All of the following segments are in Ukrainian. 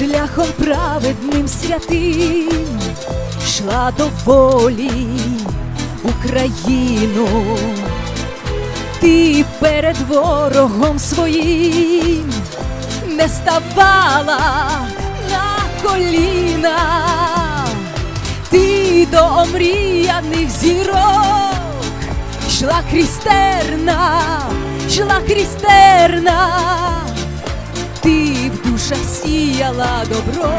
шляхом праведним святим, йшла до волі Україну, ти перед ворогом своїм не ставала на коліна, ти до омріяних зірок йшла крістерна, йшла крістерна, ти в душах сіяла добро,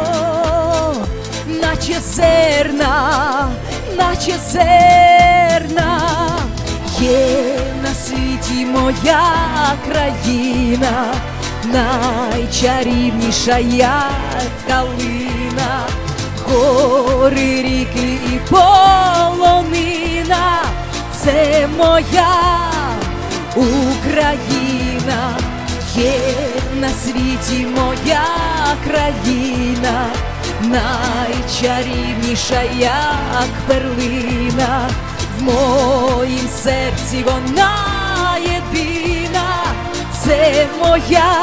наче зерна, наче зерна, є на світі моя країна, найчарівніша як калина, гори, ріки і полонина, це моя Україна, є на світі моя країна, найчарівніша як перлина, в моїм серці вона єдина, це моя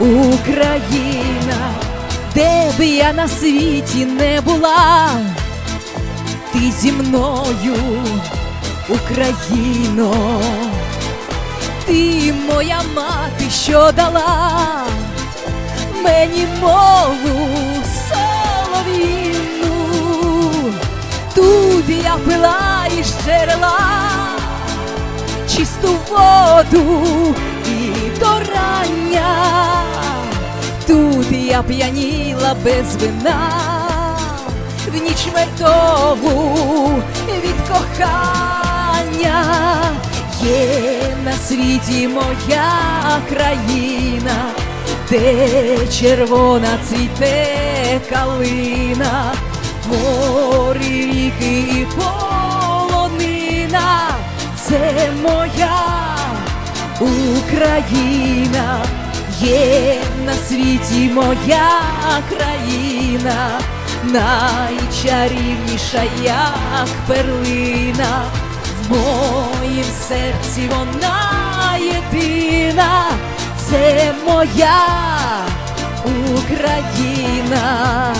Україна, де б я на світі не була, ти зі мною, Україно, ти моя мати, що дала мені мову солов'їну, тут я пила із джерела чисту воду і до рання, тут я п'яніла без вина, в ніч медову від кохання є на світі моя країна, де червона цвіте калина, гори, ріки і полонина, це моя Україна, є на світі моя країна, найчарівніша як перлина, моїм серці вона єдина, це моя Україна.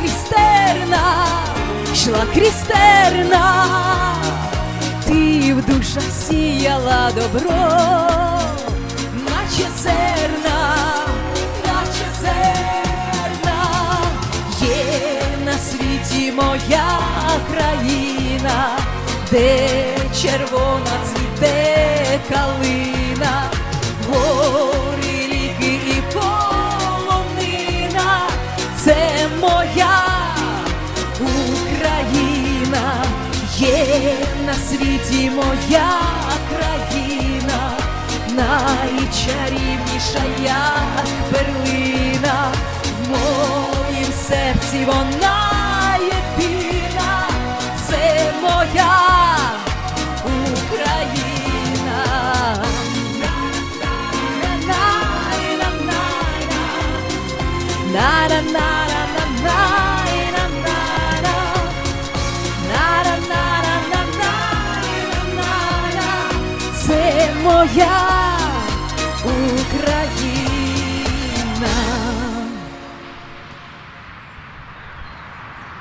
Крістерна, йшла крістерна, ти в душах сіяла добро, наче зерна, наче зерна, є на світі моя країна, де червона цвіте калина, на світі моя країна, найчарівніша як перлина, Це